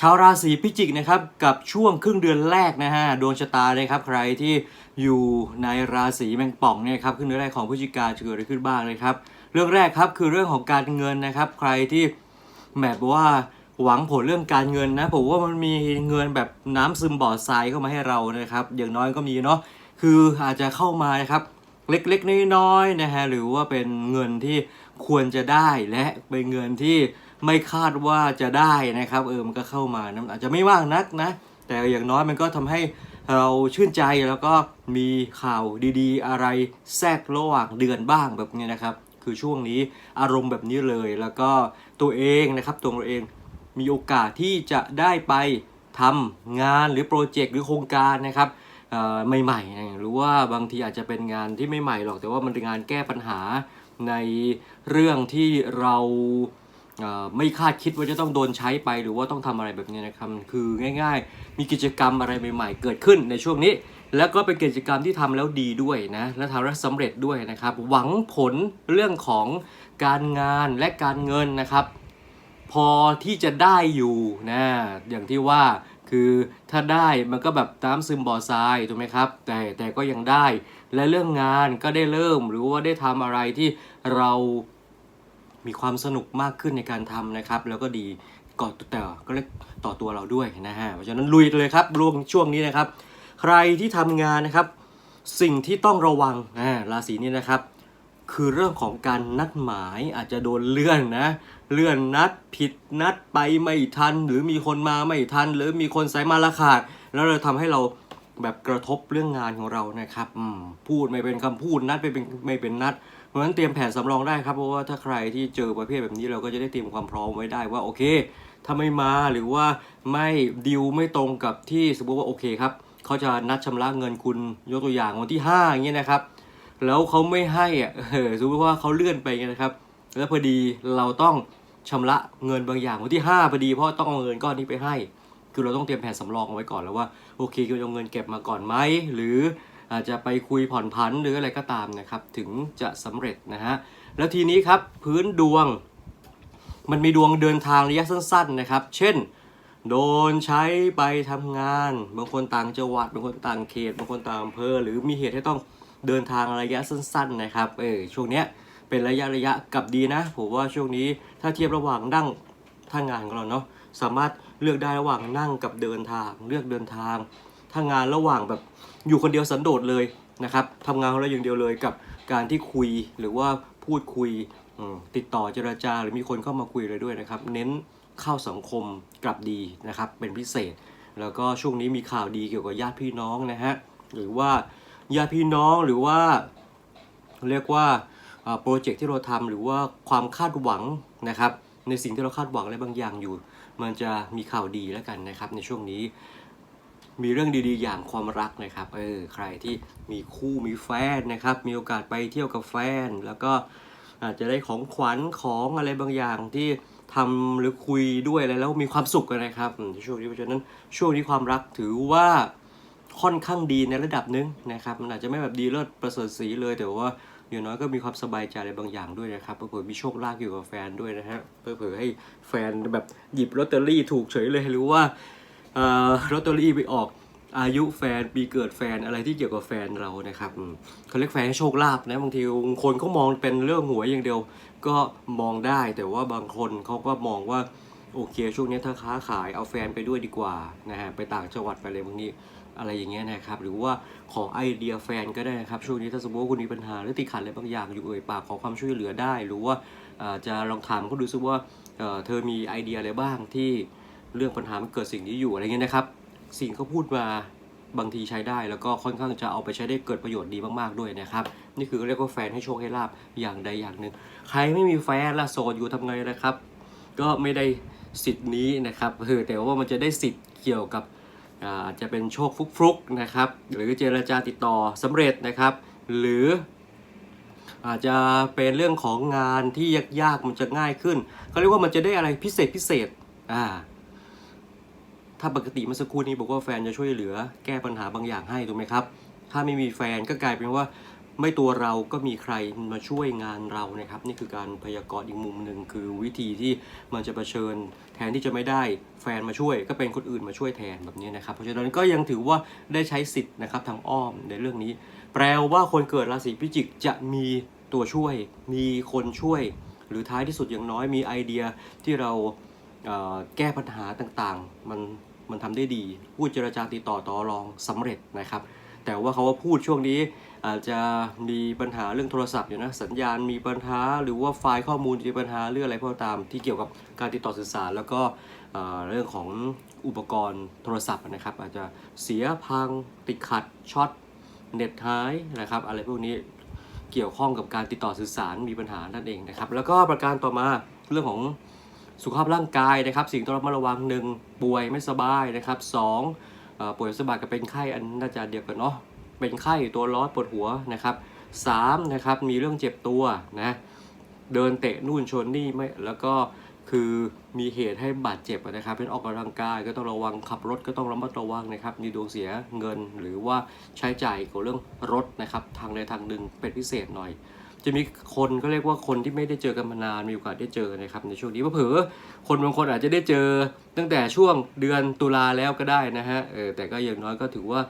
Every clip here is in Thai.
ชาวราศีพิจิกนะครับกับช่วงครึ่งเดือนแรกนะฮะดวงชะตานะครับ ใครที่อยู่ในราศีแมงป่องเนี่ยครับครึ่งเดือนแรกของพฤศจิกาจะเกิดอะไรขึ้นบ้างนะครับ เรื่องแรกครับคือเรื่องของการเงินนะครับ ใครที่แบบว่าหวังผลเรื่องการเงินนะผมว่ามันมีเงินแบบน้ำซึมบ่อทรายเข้ามาให้เรานะครับ อย่างน้อยก็มีเนาะคืออาจจะเข้ามานะครับเล็กๆน้อยๆนะฮะหรือว่าเป็นเงินที่ควรจะได้และเป็นเงินที่ ไม่คาดว่าจะได้นะครับ เออมันก็เข้ามานะอาจจะไม่มากนักนะ แต่อย่างน้อยมันก็ทำให้เราชื่นใจแล้วก็มีข่าวดีๆ อะไรแทรกระหว่างเดือนบ้างแบบนี้นะครับ คือช่วงนี้อารมณ์แบบนี้เลย แล้วก็ตัวเองนะครับตัวเราเองมีโอกาสที่จะได้ไปทำงานหรือโปรเจกต์หรือโครงการนะครับใหม่ๆ หรือว่าบางทีอาจจะเป็นงานที่ไม่ใหม่หรอก แต่ว่ามันเป็นงานแก้ปัญหาในเรื่องที่เรา ไม่คาดคิดว่าจะต้องโดนใช้ไป หรือว่าต้องทำอะไรแบบนี้นะครับคือง่ายๆ มีกิจกรรมอะไรใหม่ๆ เกิดขึ้นในช่วงนี้ แล้วก็เป็นกิจกรรมที่ทำแล้วดีด้วยนะและทำแล้วสำเร็จด้วยนะครับ หวังผลเรื่องของการงานและการเงินนะครับ พอที่จะได้อยู่นะอย่างที่ว่าคือถ้าได้มันก็แบบน้ำซึมบ่อทรายถูกไหมครับ แต่แต่ก็ยังได้และเรื่องงานก็ได้เริ่มหรือว่าได้ทำอะไรที่เรา มีความสนุกมากขึ้นในการทำนะครับ แล้วก็ดีก่อแต่ก็เล็กต่อตัวเราด้วยนะฮะเพราะฉะนั้นลุยเลยครับรวมช่วงนี้นะครับ ใครที่ทำงานนะครับ สิ่งที่ต้องระวังอ่าราศีนี้นะครับ คือเรื่องของการนัดหมายอาจจะโดนเลื่อนนะเลื่อนนัดผิดนัดไปไม่ทัน หรือมีคนมาไม่ทัน หรือมีคนสายมาละขาด แล้วเราทำให้เราแบบกระทบเรื่องงานของเรานะครับอืมพูดไม่เป็นคำพูดนัดไม่เป็นไม่เป็นนัด ราะฉะนั้นเตรียมแผนสำรองได้ครับเพราะว่าถ้าใครที่เจอประเภทแบบนี้เราก็จะได้เตรียมความพร้อมไว้ได้ว่าโอเค ถ้าไม่มาหรือว่าไม่ดิวไม่ตรงกับที่สมมติว่าโอเคครับเขาจะนัดชำระเงินคุณยกตัวอย่างวันที่5อย่างเงี้ยนะครับ แล้วเขาไม่ให้อะสมมติว่าเขาเลื่อนไปนะครับ แล้วพอดีเราต้องชำระเงินบางอย่างวันที่5พอดีเพราะต้องเอาเงินก้อนนี้ไปให้ คือเราต้องเตรียมแผนสำรองเอาไว้ก่อนแล้วว่าโอเคคือเอาเงินเก็บมาก่อนไหมหรือ อาจจะไปคุยผ่อนผันหรืออะไรก็ตามนะครับ ถึงจะสำเร็จนะฮะแล้วทีนี้ครับพื้นดวง มันมีดวงเดินทางระยะสั้น ๆนะครับ เช่น โดนใช้ไปทำงานบางคนต่างจังหวัดบางคนต่างเขตบางคนต่างอำเภอ หรือมีเหตุให้ต้องเดินทางระยะสั้น ๆ นะครับเออช่วงเนี้ยเป็นระยะระยะกับดีนะผมว่าช่วงนี้ถ้าเทียบระหว่างนั่งถ้างานของเราเนาะสามารถเลือกได้ระหว่างนั่งกับเดินทาง เลือกเดินทาง ถ้างานระหว่างแบบอยู่คนเดียวสันโดษเลยนะครับทำงานของเราอย่างเดียวเลยกับการที่คุยหรือว่าพูดคุยติดต่อเจรจาหรือมีคนเข้ามาคุยเลยด้วยนะครับ เน้นเข้าสังคมกลับดีนะครับ เป็นพิเศษ แล้วก็ช่วงนี้มีข่าวดีเกี่ยวกับญาติพี่น้องนะฮะหรือว่าญาติพี่น้องหรือว่า เรียกว่าอ่าโปรเจกต์ที่เราทำหรือว่าความคาดหวังนะครับ ในสิ่งที่เราคาดหวังอะไรบางอย่างอยู่ มันจะมีข่าวดีแล้วกันนะครับในช่วงนี้ มีเรื่องดีๆ อย่างความรักนะครับเออใครที่มีคู่มีแฟนนะครับ มีโอกาสไปเที่ยวกับแฟน แล้วก็อาจจะได้ของขวัญของอะไรบางอย่างที่ทำหรือคุยด้วยอะไรแล้วมีความสุขกันนะครับช่วงนี้เพราะฉะนั้นช่วงนี้ความรักถือว่าค่อนข้างดีในระดับหนึงนะครับมันอาจจะไม่แบบดีเลิศประเสริฐสีเลยแต่ว่าอย่างน้อยก็มีความสบายใจอะไรบางอย่างด้วยนะครับเผื่อมีโชคลาภอยู่กับแฟนด้วยนะฮะเผื่อให้แฟนแบบหยิบลอตเตอรี่ถูกเฉยเลยหรือว่า ลอตเตอรี่ไปออกอายุแฟนปีเกิดแฟนอะไรที่เกี่ยวกับแฟนเรานะครับเขาเรียกแฟนให้โชคลาภนะบางทีคนเขามองเป็นเรื่องหวยอย่างเดียว ก็มองได้แต่ว่าบางคนเขาก็มองว่าโอเคช่วงนี้ถ้าค้าขายเอาแฟนไปด้วยดีกว่านะฮะไปต่างจังหวัดไปอะไรบางทีอะไรอย่างเงี้ยนะครับหรือว่าขอไอเดียแฟนก็ได้นะครับช่วงนี้ถ้าสมมติว่าคุณมีปัญหาหรือติดขัดอะไรบางอย่างอยู่เอ่ยปากขอความช่วยเหลือได้ หรือว่าจะลองถามเขาดูซิว่าเอ่อเธอมีไอเดียอะไรบ้างที่ เรื่องปัญหามันเกิดสิ่งนี้อยู่อะไรเงี้ยนะครับ สิ่งเขาพูดมาบางทีใช้ได้แล้วก็ค่อนข้างจะเอาไปใช้ได้เกิดประโยชน์ดีมากๆด้วยนะครับ นี่คือเรียกว่าแฟนให้โชคให้ลาบอย่างใดอย่างหนึ่งใครไม่มีแฟนละโสดอยู่ทำไงนะครับ ก็ไม่ได้สิทธิ์นี้นะครับเออแต่ว่ามันจะได้สิทธิ์เกี่ยวกับอาจจะเป็นโชคฟลุกๆนะครับ หรือเจรจาติดต่อสำเร็จนะครับ หรืออาจจะเป็นเรื่องของงานที่ยากๆมันจะง่ายขึ้นเขาเรียกว่ามันจะได้อะไรพิเศษพิเศษอ่า ถ้าปกติเมื่อสักครู่นี้บอกว่าแฟนจะช่วยเหลือ แก้ปัญหาบางอย่างให้ถูกไหมครับ ถ้าไม่มีแฟนก็กลายเป็นว่าไม่ตัวเราก็มีใครมาช่วยงานเรานะครับ นี่คือการพยากรณ์อีกมุมหนึ่งคือวิธีที่มันจะะเผชิญ แทนที่จะไม่ได้แฟนมาช่วย ก็เป็นคนอื่นมาช่วยแทนแบบนี้นะครับ เพราะฉะนั้นก็ยังถือว่าได้ใช้สิทธิ์นะครับทางอ้อมในเรื่องนี้ แปลว่าคนเกิดราศีพิจิกจะมีตัวช่วย มีคนช่วย หรือท้ายที่สุดอย่างน้อยมีไอเดียที่เรา แก้ปัญหาต่างๆ มันมันทำได้ดี พูดเจรจาติดต่อต่อรองสำเร็จนะครับ แต่ว่าเขาว่าพูดช่วงนี้อาจจะมีปัญหาเรื่องโทรศัพท์อยู่นะสัญญาณมีปัญหาหรือว่าไฟล์ข้อมูลมีปัญหาเรื่องอะไรก็ตาม ที่เกี่ยวกับการติดต่อสื่อสาร แล้วก็เอ่อเรื่องของอุปกรณ์โทรศัพท์นะครับ อาจจะเสียพังติดขัดช็อตเน็ตหายนะครับ อะไรพวกนี้เกี่ยวข้องกับการติดต่อสื่อสารมีปัญหานั่นเองนะครับ แล้วก็ประการต่อมาเรื่องของ สุขภาพร่างกายนะครับ สิ่งต้องระมัดระวังหนึ่งป่วยไม่สบายนะครับสองป่วยสบายกับเป็นไข้อันน่าจะเดียวกันเนาะเป็นไข้ตัวร้อนปวดหัวนะครับสามนะครับมีเรื่องเจ็บตัวนะเดินเตะนู่นชนนี่ไม่แล้วก็คือมีเหตุให้บาดเจ็บนะครับ เป็นออกกำลังกายก็ต้องระวังขับรถก็ต้องระมัดระวังนะครับ มีดวงเสียเงินหรือว่าใช้จ่ายกับเรื่องรถนะครับ ทางใดทางหนึ่งเป็นพิเศษหน่อย จะมีคนก็เรียกว่าคนที่ไม่ได้เจอกันมานานมีโอกาสได้เจอนะครับในช่วงนี้เผลอคนบางคนอาจจะได้เจอตั้งแต่ช่วงเดือนตุลาแล้วก็ได้นะฮะเออแต่ก็อย่างน้อยก็ถือว่า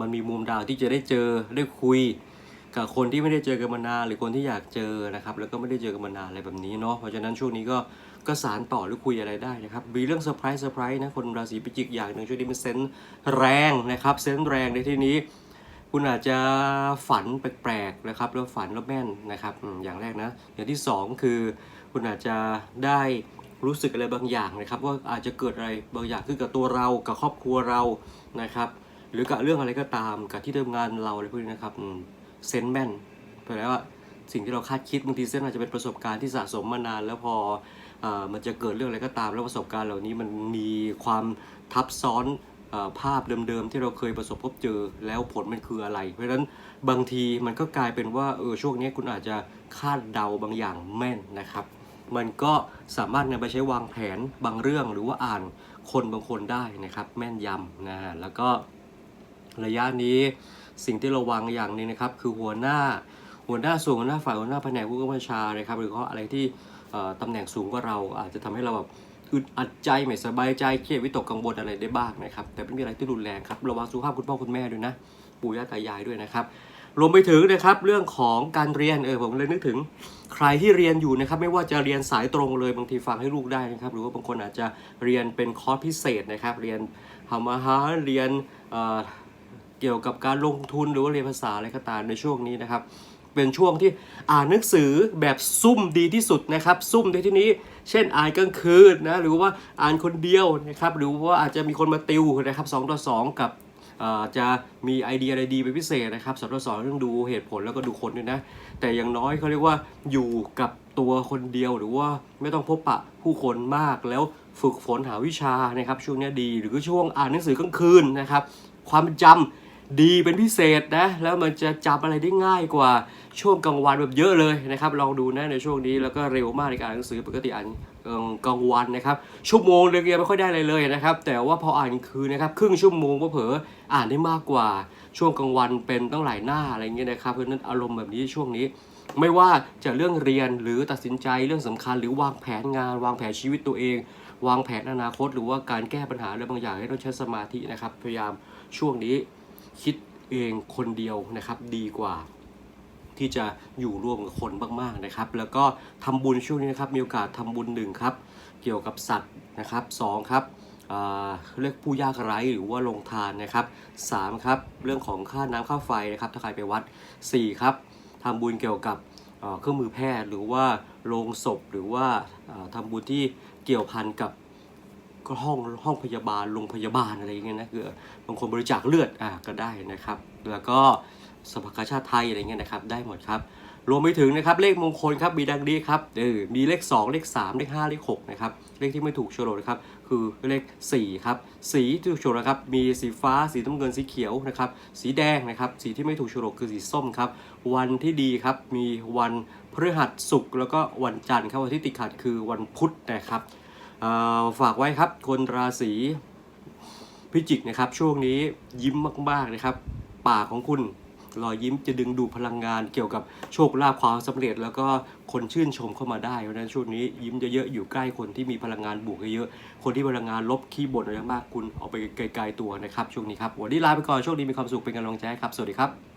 มันมีมุมดาวที่จะได้เจอได้คุยกับคนที่ไม่ได้เจอกันมานานหรือคนที่อยากเจอนะครับแล้วก็ไม่ได้เจอกันมานานอะไรแบบนี้เนาะเพราะฉะนั้นช่วงนี้ก็ก็สารต่อหรือคุยอะไรได้นะครับมีเรื่องเซอร์ไพรส์เซอร์ไพรส์นะคนราศีพิจิกอย่างหนึ่งช่วงนี้มันเซนส์แรงนะครับเซนส์แรงในที่นี้ คุณอาจจะฝันแปลกๆนะครับแล้วฝันแล้วแม่นนะครับอย่างแรกนะ อย่างที่สองคือ คุณอาจจะได้รู้สึกอะไรบางอย่างนะครับ ว่าอาจจะเกิดอะไรบางอย่างขึ้นกับตัวเรากับครอบครัวเรานะครับ หรือกับเรื่องอะไรก็ตามกับที่ทำงานเราอะไรพวกนี้นะครับเซนแม่นแปลว่าสิ่งที่เราคาดคิดบางทีเซนอาจจะเป็นประสบการณ์ที่สะสมมานาน แล้วพออมันจะเกิดเรื่องอะไรก็ตาม แล้วประสบการณ์เหล่านี้มันมีความทับซ้อน ภาพเดิมๆที่เราเคยประสบพบเจอแล้วผลมันคืออะไร เพราะฉะนั้นบางทีมันก็กลายเป็นว่าเออช่วงนี้คุณอาจจะคาดเดาบางอย่างแม่นนะครับ มันก็สามารถนำไปใช้วางแผนบางเรื่องหรือว่าอ่านคนบางคนได้นะครับ แม่นยำนะฮะแล้วก็ระยะนี้สิ่งที่ระวังอย่างหนึงนะครับ คือหัวหน้าหัวหน้าส่วนหัวหน้าฝ่ายหัวหน้าแผนกผู้กำกับชานะครับ หรือว่าอะไรที่ตำแหน่งสูงกว่าเราอาจจะทำให้เราแบบ อึดอัดใจไม่สบายใจเครียดวิตกกังวลอะไรได้บ้างนะครับ แต่ไม่มีอะไรที่รุนแรงครับระวังสุขภาพคุณพ่อคุณแม่ด้วยนะปู่ย่าตายายด้วยนะครับ รวมไปถึงนะครับเรื่องของการเรียนเออผมเลยนึกถึงใครที่เรียนอยู่นะครับไม่ว่าจะเรียนสายตรงเลยบางทีฟังให้ลูกได้นะครับ หรือว่าบางคนอาจจะเรียนเป็นคอร์สพิเศษนะครับ เรียนทำอาหารเรียนเเกี่ยวกับการลงทุนหรือว่าเรียนภาษาอะไรก็ตามในช่วงนี้นะครับ เป็นช่วงที่อ่านหนังสือแบบซุ่มดีที่สุดนะครับ ซุ่มในที่นี้ เช่นอ่านกลางคืนนะหรือว่าอ่านคนเดียวนะครับหรือว่าอาจจะมีคนมาติวนะครับสองต่อสองกับจะมีไอเดียอะไรดีเป็นพิเศษนะครับสำหรับสอนเรื่องดูเหตุผลแล้วก็ดูคนด้วยนะ แต่อย่างน้อยเขาเรียกว่าอยู่กับตัวคนเดียวหรือว่าไม่ต้องพบปะผู้คนมากแล้วฝึกฝนหาวิชานะครับช่วงนี้ดี หรือช่วงอ่านหนังสือกลางคืนนะครับ ความจำ ดีเป็นพิเศษนะ แล้วมันจะจำอะไรได้ง่ายกว่าช่วงกลางวันแบบเยอะเลยนะครับ ลองดูนะในช่วงนี้แล้วก็เร็วมากในการอ่านหนังสือปกติอ่านกลางวันนะครับชั่วโมงเรียนไม่ค่อยได้อะไรเลยนะครับ แต่ว่าพออ่านกลางคืนนะครับ ครึ่งชั่วโมงก็เผลออ่านได้มากกว่าช่วงกลางวันเป็นตั้งหลายหน้าอะไรเงี้ยนะครับเพราะนั้นอารมณ์แบบนี้ช่วงนี้ไม่ว่าจะเรื่องเรียนหรือตัดสินใจเรื่องสำคัญ หรือวางแผนงาน วางแผนชีวิตตัวเอง วางแผนอนาคต หรือว่าการแก้ปัญหาอะไรบางอย่างให้ต้องใช้สมาธินะครับพยายามช่วงนี้ คิดเองคนเดียวนะครับดีกว่าที่จะอยู่ร่วมกับคนมากๆนะครับ แล้วก็ทำบุญช่วงนี้นะครับมีโอกาสทำบุญหนึ่งครับ เกี่ยวกับสัตว์นะครับสองครับเรียกผู้ยากไร้หรือว่าลงทานนะครับสามครับเรื่องของค่าน้ำค่าไฟนะครับถ้าใครไปวัดสี่ครับทำบุญเกี่ยวกับเครื่องมือแพทย์ หรือว่าโรงศพหรือว่าอ่าทำบุญที่เกี่ยวพันกับ ก็ห้องห้องพยาบาลโรงพยาบาลอะไรอย่างเงี้ยนะคือบางคนบริจาคเลือดอะก็ได้นะครับ แล้วก็สภากาชาติไทยอะไรเงี้ยนะครับ ได้หมดครับ รวมไปถึงนะครับเลขมงคลครับมีดังนี้ครับเออมีเลข 2 เลข 3 เลข 5 เลข6นะครับเลขที่ไม่ถูกโฉลกนะครับคือเลข4ครับสีที่ถูกโฉลกนะครับมีสีฟ้าสีน้ำเงินสีเขียวนะครับสีแดงนะครับสีที่ไม่ถูกโฉลกคือสีส้มครับวันที่ดีครับมีวันพฤหัสศุกร์แล้วก็วันจันทร์ครับวันที่ติดขัดคือวันพุธนะครับ ฝากไว้ครับคนราศีพิจิกนะครับ ช่วงนี้ยิ้มมากๆนะครับ ปากของคุณรอยยิ้มจะดึงดูดพลังงานเกี่ยวกับโชคลาภความสำเร็จ แล้วก็คนชื่นชมเข้ามาได้เพราะฉะนั้นช่วงนี้ยิ้มเยอะๆอยู่ใกล้คนที่มีพลังงานบวกเยอะๆคนที่พลังงานลบขี้บ่นอะไรมากคุณเอาไปไกลๆตัวนะครับช่วงนี้ครับวันนี้ลาไปก่อนโชคดีมีความสุขเป็นกำลังใจครับ สวัสดีครับ